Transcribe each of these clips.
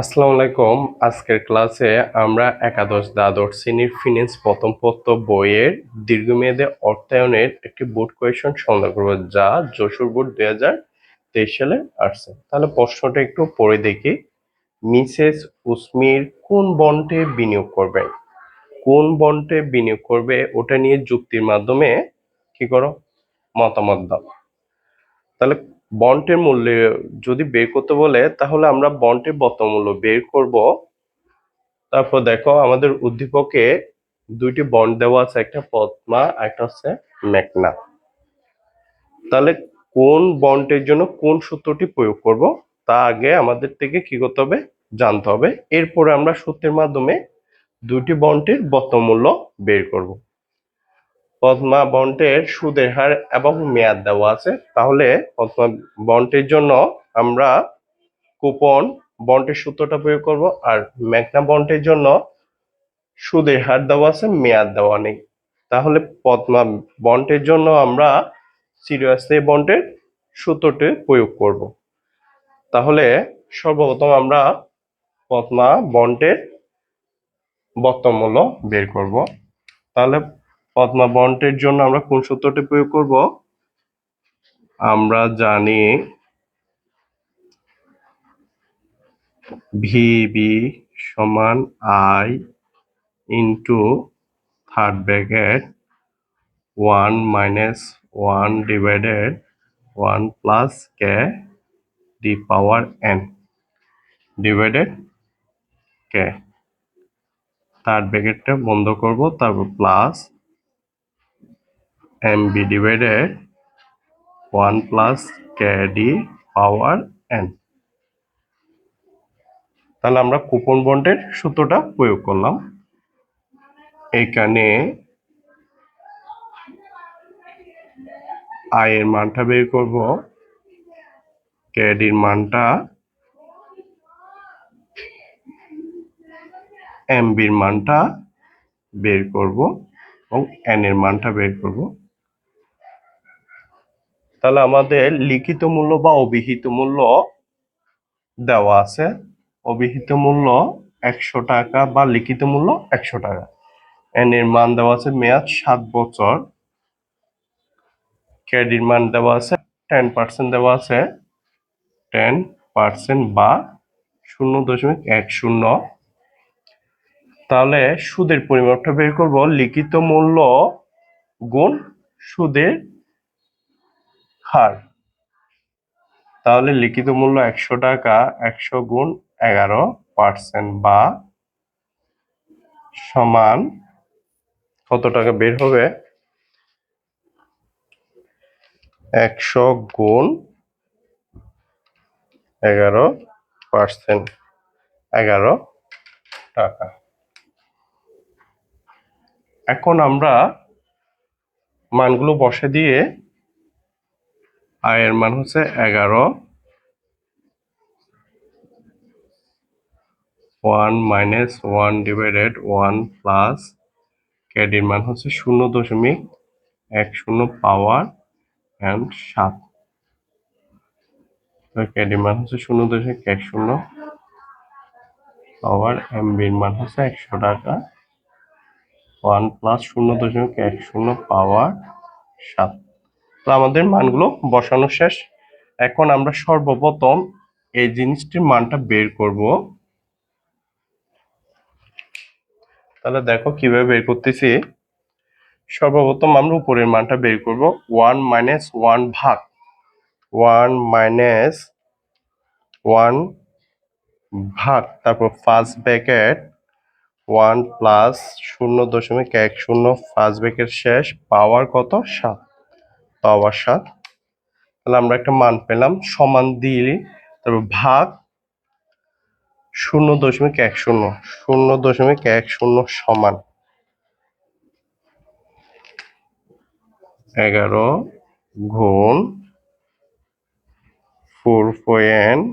আসসালামু আলাইকুম। আজকের ক্লাসে আমরা একাদশ দ্বাদশ শ্রেণির ফিনান্স প্রথম পত্র বইয়ের দীর্ঘমেয়াদী অর্থায়নের একটি বোর্ড কোয়েশন সমাধান করব, যা যশোর বোর্ড দুই হাজার তেইশ সালে আসছে। তাহলে প্রশ্নটা একটু পড়ে দেখি। মিসেস উসমির কোন বন্ডে বিনিয়োগ করবেন? কোন বন্ডে বিনিয়োগ করবে? ওটা নিয়ে যুক্তির মাধ্যমে কি করো? মতামত দাও। তাহলে বন্ডের মূল্য যদি বের করতে বলে, তাহলে আমরা বন্ডের বর্তমূল্য বের করব। তারপর দেখো, আমাদের উদ্দীপকে দুইটি বন্ড দেওয়া আছে, একটা পদ্মা একটা হচ্ছে মেঘনা তাহলে কোন বন্ডের জন্য কোন সূত্রটি প্রয়োগ করব, তা আগে আমাদের থেকে কি করতে হবে, জানতে হবে। এরপরে আমরা সূত্রের মাধ্যমে দুইটি বন্ডের বর্তমূল্য বের করব। পদ্মা বন্ডের সুদের হার এবং মেয়াদ দেওয়া আছে। তাহলে পদ্মা বন্ডের জন্য আমরা কুপন বন্ডের সূত্রটা প্রয়োগ করব আর মেঘনা বন্ডের জন্য সুদের হার দেওয়া আছে, মেয়াদ দেওয়া নেই। তাহলে পদ্মা বন্ডের জন্য আমরা সিরিয়াসলি বন্ডের সূত্রটি প্রয়োগ করব। তাহলে সর্বপ্রথম আমরা পদ্মা বন্ডের বর্তমূল্য বের করব। তাহলে পদ্মা বন্ডের জন্য আমরা কোন সূত্রটি প্রয়োগ করব? আমরা জানি ভিবি সমান I into third bracket one minus one divided one plus K D power N divided K third ব্র্যাকেটটা বন্ধ করব, তারপর plus M B divided one plus K D power N তাহলে আমরা কুপন বন্ডের সূত্রটা প্রয়োগ করলাম। এখানে আয়ের মানটা বের করব। ক্যাডির মানটা এমবির মানটা বের করব এবং এন এর মানটা বের করব। তাহলে আমাদের লিখিত মূল্য বা অভিহিত মূল্য দেওয়া আছে। অভিহিত মূল্য একশো টাকা বা লিখিত মূল্য একশো টাকা। এন এর মান দেওয়া আছে মেয়াদ সাত বছর। ক্রেডিট মান দেওয়া আছে টেন পার্সেন্ট দেওয়া আছে। টেন পার্সেন্ট বা শূন্য দশমিক এক শূন্য। তাহলে সুদের পরিমাপটা বের করব। লিখিত মূল্য গুণ সুদের হার। তাহলে লিখিত মূল্য একশো টাকা, একশো গুণ এগারো পার্সেন্ট বা সমান কত টাকা বের হবে? একশো গুণ এগারো পার্সেন্ট, এগারো টাকা। এখন আমরা মানগুলো বসে দিয়ে আয়ের মান হচ্ছে এগারো। One minus one divided one plus ক্যাডির মান হচ্ছে শূন্য দশমিক এক শূন্য পাওয়ার অ্যান্ড সাত। ক্যাডির মান হচ্ছে শূন্য দশমিক এক শূন্য পাওয়ার এমবির মান হচ্ছে একশো টাকা। ওয়ান প্লাস শূন্য দশমিক এক শূন্য পাওয়ার সাত। তো আমাদের মানগুলো বসানো শেষ। এখন আমরা সর্বপ্রথম এই জিনিসটির মানটা বের করব। তাহলে দেখো কীভাবে বের করতেছি। সর্বপ্রথম আমরা উপরের মানটা বের করব। ওয়ান মাইনাস ওয়ান ভাগ। ওয়ান মাইনাস ওয়ান ভাগ। তারপর ফার্স্ট ব্যাকেট ওয়ান প্লাস শূন্য দশমিক এক শূন্য। ফার্স্ট ব্র্যাকেট শেষ। পাওয়ার কত? সাত। পাওয়ার সাত। তাহলে আমরা একটা মান পেলাম, সমান দিয়ে তারপর ভাগ শূন্য দশমিক এক শূন্য শূন্য দশমিক এক শূন্য সমান এগারো গুণ four point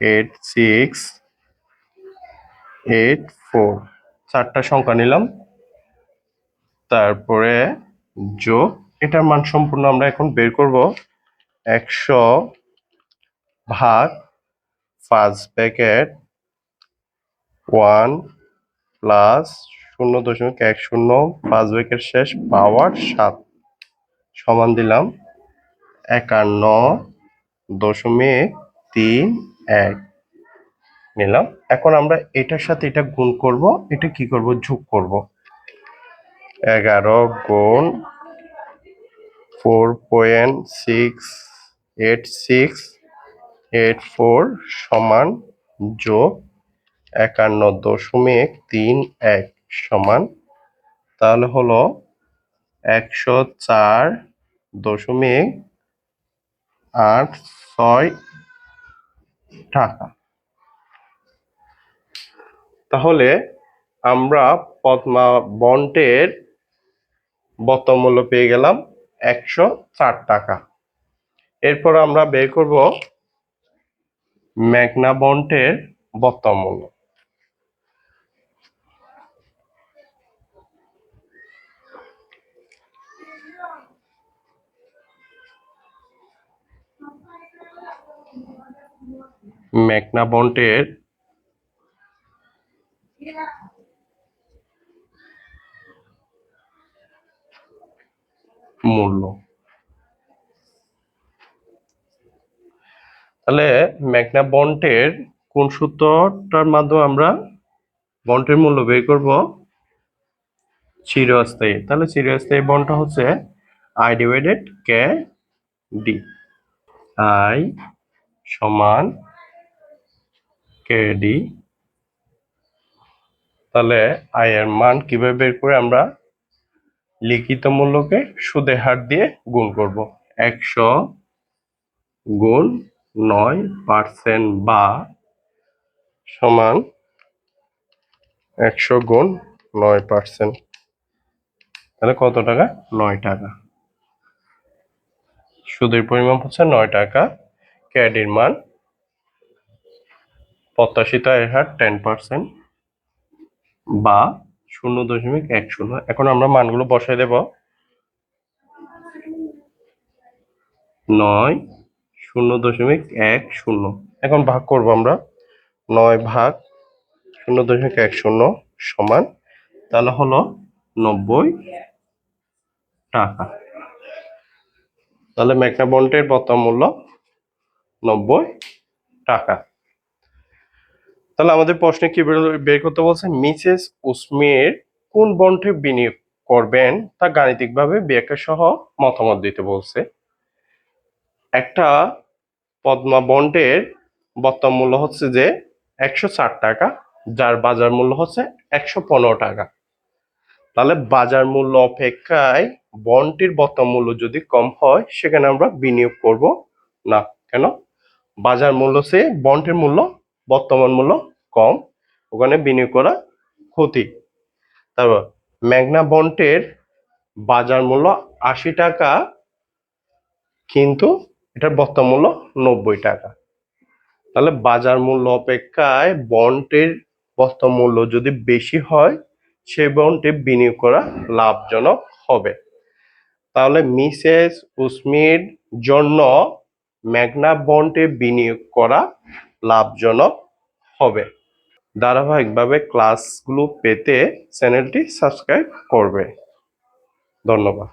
eight six eight four চারটা সংখ্যা নিলাম, তারপরে যোগ এটার মান সম্পূর্ণ আমরা এখন বের করব একশো ভাগ পাঁচ প্যাকেট ওয়ান প্লাস শূন্য দশমিক এক শূন্য পাঁচ প্যাকেট শেষ পাওয়ার সাত সমান দিলাম একান্ন দশমিক তিন এক নিলাম। এখন আমরা এটার সাথে এটা গুণ করব, এটা কি করব? যোগ করব। এগারো গুণ four point six eight six eight four সমান যোগ একান্ন দশমিক তিন এক সমান। তাহলে হলো একশো চার দশমিক আট ছয় টাকা। তাহলে আমরা পদ্মা বন্ডের বর্তমান মূল্য পেয়ে গেলাম একশো চার টাকা। এরপর আমরা বের করব ম্যাগনা বন্ডের বর্তমান মূল্য। ম্যাগনা বন্ডের মূল্য। তাহলে ম্যাগনা বন্ডের কোন সূত্রটার মাধ্যমে আমরা বন্ডের মূল্য বের করব? চিরস্থায়ী। তাহলে চিরস্থায়ী বন্ডটা হচ্ছে I divided K D I সমান কে ডি তাহলে আই এর মান কীভাবে বের করে আমরা লিখিত মূল্যকে সুদের হার দিয়ে গুণ করব। একশো গুণ নয় পার্সেন্ট বা সমান একশো গুণ নয় পার্সেন্ট। তাহলে কত টাকা? নয় টাকা। সুদের পরিমাণ হচ্ছে নয় টাকা। ক্যাডির মান প্রত্যাশিত আয়ের হার টেন পার্সেন্ট বা শূন্য দশমিক এক শূন্য। এখন আমরা মানগুলো বসাই দেব। নয় শূন্য দশমিক এক শূন্য। এখন ভাগ করব আমরা। নয় ভাগ শূন্য দশমিক এক শূন্য সমান, তাহলে হলো নব্বই টাকা। তাহলে ম্যাগনা বন্ডের বর্তমান মূল্য নব্বই টাকা। তাহলে আমাদের প্রশ্নে কি বের- করতে বলছে? মিসেস উসমির কোন বন্ডে বিনিয়োগ করবেন তা গাণিতিকভাবে ব্যাখ্যা সহ মতামত দিতে বলছে। একটা পদ্মা বন্ডের বর্তমান মূল্য হচ্ছে যে একশো চার টাকা, যার বাজার মূল্য হচ্ছে একশো পনেরো টাকা। তাহলে বাজার মূল্য অপেক্ষায় বন্ডটির বর্তমান মূল্য যদি কম হয়, সেখানে আমরা বিনিয়োগ করব না। কেন? বাজার মূল্য সে বন্ডের মূল্য বর্তমান মূল্য কম, ওখানে বিনিয়োগ করা ক্ষতি। তারপর ম্যাগনা বন্ডের বাজার মূল্য আশি টাকা, কিন্তু এটার বর্তমান মূল্য নব্বই টাকা। তাহলে বাজার মূল্য অপেক্ষায় বন্ডের বর্তমান মূল্য যদি বেশি হয় সেই বন্ডে বিনিয়োগ করা লাভজনক হবে। তাহলে মিসেস উসমির জন্য ম্যাগনা বন্ডে বিনিয়োগ করা লাভজনক হবে। ধারাবাহিকভাবে ক্লাসগুলো পেতে চ্যানেলটি সাবস্ক্রাইব করবে। ধন্যবাদ।